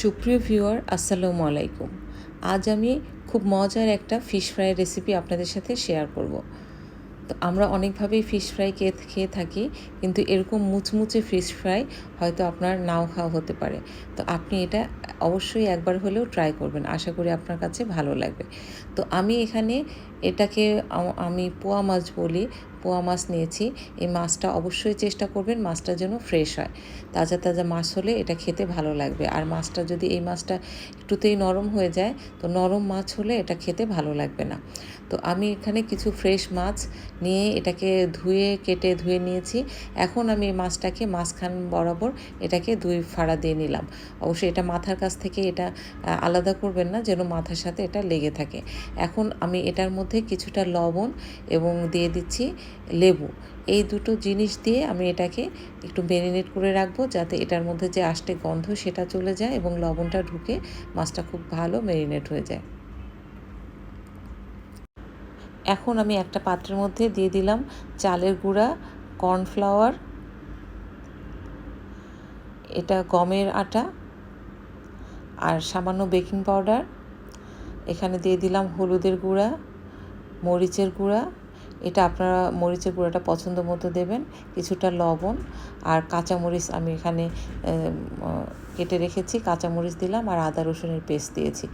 সুপ্রিয় ভিউয়ার, আসসালামু আলাইকুম। আজ আমি খুব মজার একটা ফিশ ফ্রাই রেসিপি আপনাদের সাথে শেয়ার করব। তো আমরা অনেকভাবেই ফিশ ফ্রাই খেয়ে খেয়ে থাকি, কিন্তু এরকম মুচমুচে ফিশ ফ্রাই হয়তো আপনার নাও খাওয়া হতে পারে। তো আপনি এটা অবশ্যই একবার হলেও ট্রাই করবেন। আশা করি আপনার কাছে ভালো লাগবে। তো আমি এখানে এটাকে আমি পোয়া মাছ বলি, পোয়া মাছ নিয়েছি। এই মাছটা অবশ্যই চেষ্টা করবেন মাছটা যেন ফ্রেশ হয়। তাজা তাজা মাছ হলে এটা খেতে ভালো লাগবে। আর মাছটা যদি এই মাছটা একটুতেই নরম হয়ে যায়, তো নরম মাছ হলে এটা খেতে ভালো লাগবে না। তো আমি এখানে কিছু ফ্রেশ মাছ নিয়ে এটাকে ধুয়ে, কেটে ধুয়ে নিয়েছি। এখন আমি মাছটাকে মাঝখান বরাবর এটাকে দুই ফাড়া দিয়ে নিলাম। অবশ্যই এটা মাথার কাছ থেকে এটা আলাদা করবেন না যেন মাথার সাথে এটা লেগে থাকে। এখন আমি এটার মধ্যে কিছুটা লবণ এবং দিয়ে দিচ্ছি লেবু। এই দুটো জিনিস দিয়ে আমি এটাকে একটু ম্যারিনেট করে রাখব যাতে এটার মধ্যে যে আষ্টে গন্ধ সেটা চলে যায় এবং লবণটা ঢুকে মাছটা খুব ভালো ম্যারিনেট হয়ে যায়। এখন আমি একটা পাত্রের মধ্যে দিয়ে দিলাম চালের গুঁড়া, কর্নফ্লাওয়ার, এটা গমের আটা আর সামান্য বেকিং পাউডার। এখানে দিয়ে দিলাম হলুদের গুঁড়া, মরিচের গুঁড়া এটা আপনারা মরিচের গুঁড়াটা পছন্দ মতো দেবেন, কিছুটা লবণ আর কাঁচামরিচ আমি এখানে কেটে রেখেছি, কাঁচামরিচ দিলাম আর আদা রসুনের পেস্ট দিয়েছি।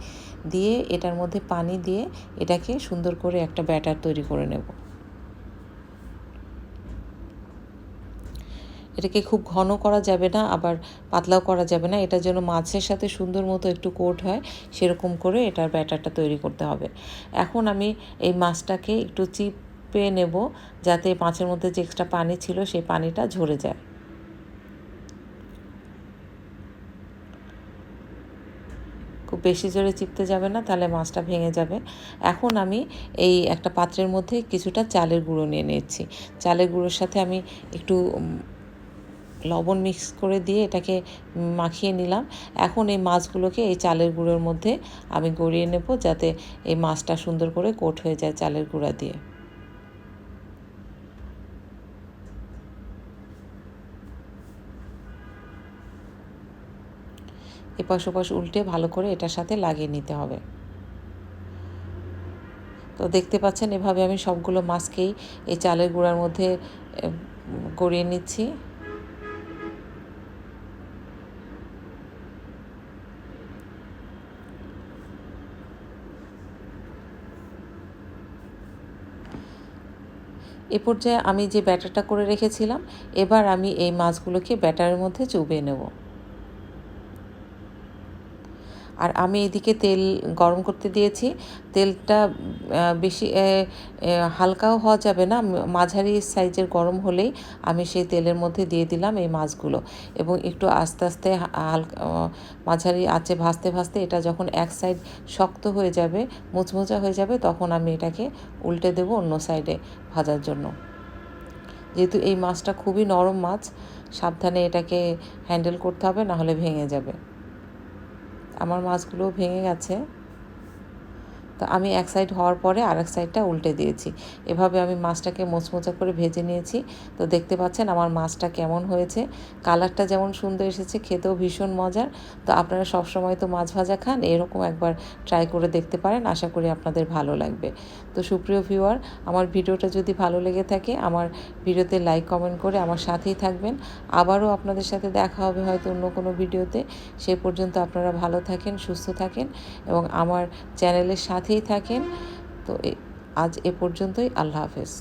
দিয়ে এটার মধ্যে পানি দিয়ে এটাকে সুন্দর করে একটা ব্যাটার তৈরি করে নেব। এটাকে খুব ঘন করা যাবে না, আবার পাতলাও করা যাবে না, এটা যেন মাছের সাথে সুন্দর মতো একটু কোট হয়, সেরকম করে এটার ব্যাটারটা তৈরি করতে হবে। এখন আমি এই মাছটাকে একটু চিপে নেব যাতে মাছের মধ্যে যে এক্সট্রা পানি ছিল সেই পানিটা ঝরে যায়। খুব বেশি জোরে চিপতে যাবে না, তাহলে মাছটা ভেঙে যাবে। এখন আমি এই একটা পাত্রের মধ্যে কিছুটা চালের গুঁড়ো নিয়ে নিচ্ছি। চালের গুঁড়োর সাথে আমি একটু লবণ মিক্স করে দিয়ে এটাকে মাখিয়ে নিলাম। এখন এই মাছগুলোকে এই চালের গুঁড়োর মধ্যে আমি গড়িয়ে নেব যাতে এই মাছটা সুন্দর করে কোট হয়ে যায় চালের গুঁড়া দিয়ে। এপাশ ওপাশ উল্টে ভালো করে এটার সাথে লাগিয়ে নিতে হবে। তো দেখতে পাচ্ছেন এভাবে আমি সবগুলো মাছকেই এই চালের গুঁড়ার মধ্যে গড়িয়ে নিচ্ছি। এ পর্যায়ে আমি যে ব্যাটারটা করে রেখেছিলাম, এবার আমি এই মাছগুলোকে ব্যাটারের মধ্যে চুবিয়ে নেব। আর আমি এদিকে তেল গরম করতে দিয়েছি। তেলটা বেশি হালকাও হওয়া যাবে না। মাঝারি সাইজের গরম হলেই আমি সেই তেলের মধ্যে দিয়ে দিলাম এই মাছগুলো। এবং একটু আস্তে আস্তে হালকা মাঝারি আঁচে ভাজতে ভাজতে এটা যখন এক সাইড শক্ত হয়ে যাবে, মুচমুচা হয়ে যাবে, তখন আমি এটাকে উল্টে দেবো অন্য সাইডে ভাজার জন্য। যেহেতু এই মাছটা খুবই নরম মাছ, সাবধানে এটাকে হ্যান্ডেল করতে হবে না হলে ভেঙে যাবে। আমার মাছগুলো ভেঙে গেছে। তো আমি এক সাইড হওয়ার পরে আরেক সাইডটা উল্টে দিয়েছি। এভাবে আমি মাছটাকে মোচমোচা করে ভেজে নিয়েছি। তো দেখতে পাচ্ছেন আমার মাছটা কেমন হয়েছে। কালারটা যেমন সুন্দর এসেছে, খেতেও ভীষণ মজার। তো আপনারা সবসময় তো মাছ ভাজা খান, এরকম একবার ট্রাই করে দেখতে পারেন। আশা করি আপনাদের ভালো লাগবে। তো সুপ্রিয় ভিউয়ার আমার ভিডিওটা যদি ভালো লেগে থাকে, আমার ভিডিওতে লাইক কমেন্ট করে আমার সাথেই থাকবেন। আবারও আপনাদের সাথে দেখা হবে হয়তো অন্য কোনো ভিডিওতে। সে পর্যন্ত আপনারা ভালো থাকেন, সুস্থ থাকেন এবং আমার চ্যানেলের সাথেই থাকেন। তো আজ এ পর্যন্তই আল্লাহ হাফেজ।